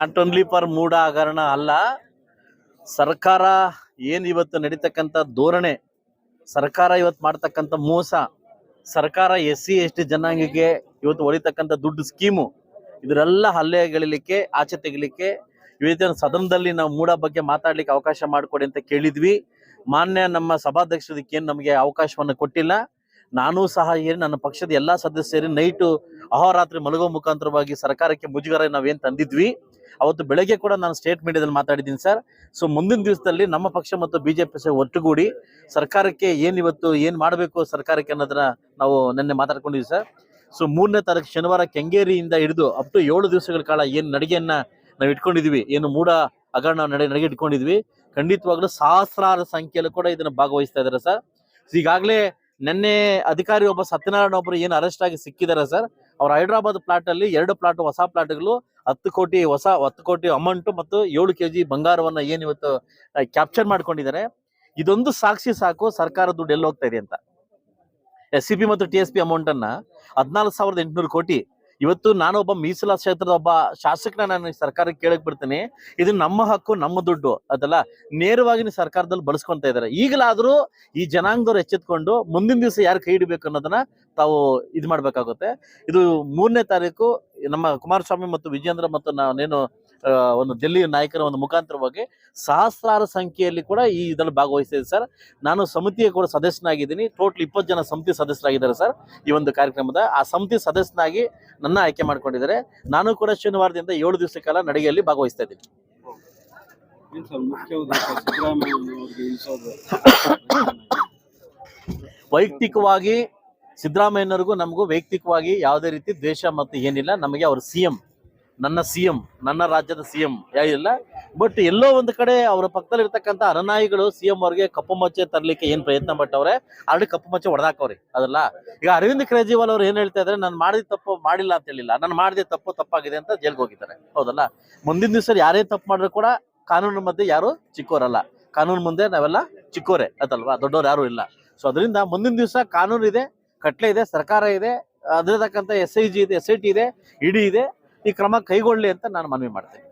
Not only for ಮೂಡ ಹಗರಣ ಅಲ್ಲ, ಸರ್ಕಾರ ಏನು ಇವತ್ತು ನಡೀತಕ್ಕಂಥ ಧೋರಣೆ, ಸರ್ಕಾರ ಇವತ್ತು ಮಾಡ್ತಕ್ಕಂಥ ಮೋಸ, ಸರ್ಕಾರ ಎಸ್ ಸಿ ಎಸ್ ಟಿ ಜನಾಂಗಕ್ಕೆ ಇವತ್ತು ಹೊಡಿತಕ್ಕಂಥ ದುಡ್ಡು ಸ್ಕೀಮು, ಇದರೆಲ್ಲ ಹಲ್ಲೆಗಳಿಲಿಕ್ಕೆ ಆಚೆ ತೆಗಿಲಿಕ್ಕೆ ಇವತ್ತಿನ ಸದನದಲ್ಲಿ ನಾವು ಮೂಡ ಬಗ್ಗೆ ಮಾತಾಡ್ಲಿಕ್ಕೆ ಅವಕಾಶ ಮಾಡಿಕೊಡಿ ಅಂತ ಕೇಳಿದ್ವಿ. ಮಾನ್ಯ ನಮ್ಮ ಸಭಾಧ್ಯಕ್ಷರಿಗೆ ನಮಗೆ ಅವಕಾಶವನ್ನು ಕೊಟ್ಟಿಲ್ಲ. ನಾನು ಸಹ ಏನು ನನ್ನ ಪಕ್ಷದ ಎಲ್ಲಾ ಸದಸ್ಯರು ನೈಟು ಅಹೋರಾತ್ರಿ ಮಲಗೋ ಮುಖಾಂತರವಾಗಿ ಸರ್ಕಾರಕ್ಕೆ ಮುಜುಗರ ನಾವೇನು ತಂದಿದ್ವಿ. ಅವತ್ತು ಬೆಳಗ್ಗೆ ಕೂಡ ನಾನು ಸ್ಟೇಟ್ ಮೀಡಿಯಾದಲ್ಲಿ ಮಾತಾಡಿದ್ದೀನಿ ಸರ್ ಸೊ ಮುಂದಿನ ದಿವಸದಲ್ಲಿ ನಮ್ಮ ಪಕ್ಷ ಮತ್ತು ಬಿಜೆಪಿ ಸಹ ಒಟ್ಟುಗೂಡಿ ಸರ್ಕಾರಕ್ಕೆ ಏನ್ ಇವತ್ತು ಏನ್ ಮಾಡಬೇಕು ಸರ್ಕಾರಕ್ಕೆ ಅನ್ನೋದನ್ನ ನಾವು ನಿನ್ನೆ ಮಾತಾಡ್ಕೊಂಡಿದ್ವಿ ಸರ್ ಸೊ ಮೂರನೇ ತಾರೀಕು ಶನಿವಾರ ಕೆಂಗೇರಿಯಿಂದ ಹಿಡಿದು ಅಪ್ ಟು ಏಳು ದಿವಸಗಳ ಕಾಲ ಏನು ನಡಿಗೆಯನ್ನ ನಾವು ಇಟ್ಕೊಂಡಿದ್ವಿ, ಏನು ಮೂಡ ನಾವು ನಡೆ ನಡಿಗೆ ಇಟ್ಕೊಂಡಿದ್ವಿ. ಖಂಡಿತವಾಗ್ಲೂ ಸಹಸ್ರಾರು ಸಂಖ್ಯೆಯಲ್ಲೂ ಕೂಡ ಇದನ್ನ ಭಾಗವಹಿಸ್ತಾ ಇದ್ದಾರೆ ಸರ್ ಈಗಾಗಲೇ ನಿನ್ನೆ ಅಧಿಕಾರಿ ಒಬ್ಬ ಸತ್ಯನಾರಾಯಣ ಒಬ್ಬರು ಏನು ಅರೆಸ್ಟ್ ಆಗಿ ಸಿಕ್ಕಿದ್ದಾರೆ ಸರ್ ಅವ್ರ ಹೈದರಾಬಾದ್ ಪ್ಲಾಟ್ ಅಲ್ಲಿ ಎರಡು ಪ್ಲಾಟ್ ಹೊಸ ಪ್ಲಾಟ್ಗಳು ಹತ್ತು ಕೋಟಿ ಹೊಸ, ಹತ್ತು ಕೋಟಿ ಅಮೌಂಟ್ ಮತ್ತು ಏಳು ಕೆಜಿ ಬಂಗಾರವನ್ನ ಏನ್ ಇವತ್ತು ಕ್ಯಾಪ್ಚರ್ ಮಾಡ್ಕೊಂಡಿದ್ದಾರೆ ಇದೊಂದು ಸಾಕ್ಷಿ ಸಾಕು ಸರ್ಕಾರ ದುಡ್ಡು ಎಲ್ಲಿ ಹೋಗ್ತಾ ಇದೆ ಅಂತ. ಎಸ್ ಸಿ ಪಿ ಮತ್ತು ಟಿ ಎಸ್ ಪಿ ಅಮೌಂಟ್ ಹದಿನಾಲ್ಕು ಸಾವಿರದ ಎಂಟುನೂರು ಕೋಟಿ ಇವತ್ತು ನಾನು ಒಬ್ಬ ಮೀಸಲಾ ಕ್ಷೇತ್ರದ ಒಬ್ಬ ಶಾಸಕನ ನಾನು ಸರ್ಕಾರಕ್ಕೆ ಕೇಳಕ್ ಬಿಡ್ತೀನಿ. ಇದು ನಮ್ಮ ಹಕ್ಕು, ನಮ್ಮ ದುಡ್ಡು ಅದಲ್ಲ ನೇರವಾಗಿ ನೀವು ಸರ್ಕಾರದಲ್ಲಿ ಬಳಸ್ಕೊಂತ ಇದ್ದಾರೆ. ಈಗಲಾದ್ರೂ ಈ ಜನಾಂಗದವ್ರು ಎಚ್ಚೆತ್ಕೊಂಡು ಮುಂದಿನ ದಿವಸ ಯಾರು ಕೈ ಹಿಡಿಬೇಕು ಅನ್ನೋದನ್ನ ತಾವು ಇದು ಮಾಡ್ಬೇಕಾಗುತ್ತೆ. ಇದು ಮೂರನೇ ತಾರೀಕು ನಮ್ಮ ಕುಮಾರಸ್ವಾಮಿ ಮತ್ತು ವಿಜೇಂದ್ರ ಮತ್ತು ನಾನೇನು ಒಂದು ದೆಲ್ಲಿಯ ನಾಯಕರ ಒಂದು ಮುಖಾಂತರವಾಗಿ ಸಹಸ್ರಾರು ಸಂಖ್ಯೆಯಲ್ಲಿ ಕೂಡ ಈ ಇದರಲ್ಲಿ ಭಾಗವಹಿಸಿದೆ ಸರ್. ನಾನು ಸಮಿತಿಯ ಕೂಡ ಸದಸ್ಯನಾಗಿದ್ದೀನಿ. ಟೋಟಲ್ ಇಪ್ಪತ್ತು ಜನ ಸಮಿತಿ ಸದಸ್ಯರಾಗಿದ್ದಾರೆ ಸರ್ ಈ ಒಂದು ಕಾರ್ಯಕ್ರಮದ. ಆ ಸಮಿತಿ ಸದಸ್ಯನಾಗಿ ನನ್ನ ಆಯ್ಕೆ ಮಾಡಿಕೊಂಡಿದ್ದಾರೆ. ನಾನು ಕೂಡ ಶನಿವಾರದಿಂದ ಏಳು ದಿವಸ ಕಾಲ ನಡಿಗೆಯಲ್ಲಿ ಭಾಗವಹಿಸ್ತಾ ಇದ್ದೀನಿ. ವೈಯಕ್ತಿಕವಾಗಿ ಸಿದ್ದರಾಮಯ್ಯನವ್ರಿಗೂ ನಮಗೂ ವೈಯಕ್ತಿಕವಾಗಿ ಯಾವುದೇ ರೀತಿ ದ್ವೇಷ ಮತ್ತು ಏನಿಲ್ಲ. ನಮಗೆ ಅವರು ಸಿ ಎಂ. ನನ್ನ ಸಿ ಎಂ ನನ್ನ ರಾಜ್ಯದ ಸಿ ಎಂ ಇಲ್ಲ. ಬಟ್ ಎಲ್ಲೋ ಒಂದು ಕಡೆ ಅವರ ಪಕ್ಕದಲ್ಲಿ ಇರ್ತಕ್ಕಂಥ ಅರನಾಯಿಗಳು ಸಿ ಎಂ ಅವ್ರಿಗೆ ಕಪ್ಪು ಮಚ್ಚೆ ತರಲಿಕ್ಕೆ ಏನ್ ಪ್ರಯತ್ನ ಪಟ್ಟವ್ರೆ? ಆಲ್ರೆಡಿ ಕಪ್ಪು ಮಚ್ಚೆ ಹೊಡೆದಾಕವ್ರಿ ಅದಲ್ಲ? ಈಗ ಅರವಿಂದ್ ಕೇಜ್ರಿವಾಲ್ ಅವ್ರು ಏನ್ ಹೇಳ್ತಾ ಇದ್ರೆ? ನಾನು ಮಾಡಿದ ತಪ್ಪು ಮಾಡಿಲ್ಲ ಅಂತ ಹೇಳಿಲ್ಲ. ನಾನು ಮಾಡಿದ ತಪ್ಪು ತಪ್ಪಾಗಿದೆ ಅಂತ ಜೈಲ್ಗೆ ಹೋಗಿದ್ದಾರೆ. ಹೌದಲ್ಲ? ಮುಂದಿನ ದಿವಸ ಯಾರೇ ತಪ್ಪು ಮಾಡಿದ್ರು ಕೂಡ ಕಾನೂನು ಮಧ್ಯೆ ಯಾರು ಚಿಕ್ಕೋರಲ್ಲ. ಕಾನೂನು ಮುಂದೆ ನಾವೆಲ್ಲ ಚಿಕ್ಕೋರೆ, ಅದಲ್ವಾ? ದೊಡ್ಡವ್ರು ಯಾರು ಇಲ್ಲ. ಸೊ ಅದರಿಂದ ಮುಂದಿನ ದಿವಸ ಕಾನೂನು ಇದೆ, ಕಟ್ಲೆ ಇದೆ, ಸರ್ಕಾರ ಇದೆ, ಅದಿರತಕ್ಕಂಥ ಎಸ್ ಐ ಜಿ ಇದೆ, ಎಸ್ ಐ ಟಿ ಇದೆ, ಇಡಿ ಇದೆ. ಈ ಕ್ರಮ ಕೈಗೊಳ್ಳಿ ಅಂತ ನಾನು ಮನವಿ ಮಾಡ್ತೇನೆ.